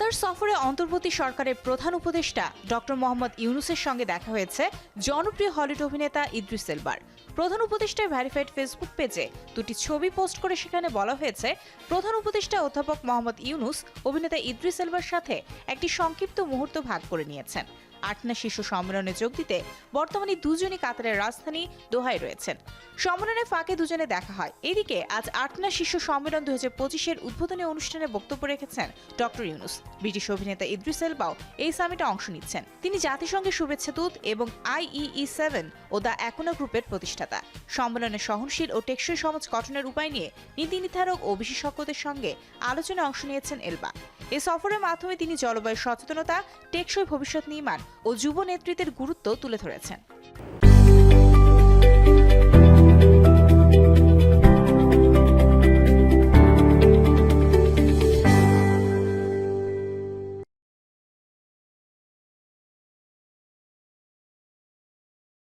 কাতার সফরে অন্তর্বর্তী সরকারের প্রধান উপদেষ্টা ডক্টর মোহাম্মদ ইউনুসের সঙ্গে দেখা হয়েছে জনপ্রিয় হলিউড অভিনেতা ইদ্রিস এলবার। প্রধান উপদেষ্টার ভ্যারিফাইড ফেসবুক পেজে দুটি ছবি পোস্ট করে সেখানে বলা হয়েছে, প্রধান উপদেষ্টা অধ্যাপক মোহাম্মদ ইউনুস অভিনেতা ইদ্রিস এলবার সাথে একটি সংক্ষিপ্ত মুহূর্ত ভাগ করে নিয়েছেন। আটনা শীর্ষ সম্মেলনে যোগ দিতে বর্তমানে দুজনই কাতারের রাজধানী দোহায় রয়েছেন। সম্মেলনে ফাঁকে দুজনে দেখা হয়। এদিকে আজ আটনা শীর্ষ সম্মেলন দু হাজার পঁচিশের উদ্বোধনী অনুষ্ঠানে বক্তব্য রেখেছেন ডক্টর ইউনুস। ব্রিটিশ অভিনেতা ইদ্রিস এলবাও এই সামিটে অংশ নিচ্ছেন। তিনি জাতিসংঘের শুভেচ্ছা দূত এবং আইইই সেভেন ও দ্য একনা গ্রুপের প্রতিষ্ঠাতা। সম্মেলনে সহনশীল ও টেকসই সমাজ গঠনের উপায় নিয়ে নীতি নির্ধারক ও বিশেষজ্ঞদের সঙ্গে আলোচনায় অংশ নিয়েছেন এলবা। এ সফরের মাধ্যমে তিনি জলবায়ু সচেতনতা, টেকসই ভবিষ্যৎ নির্মাণ ও যুব নেতৃত্বের গুরুত্ব তুলে ধরেছেন।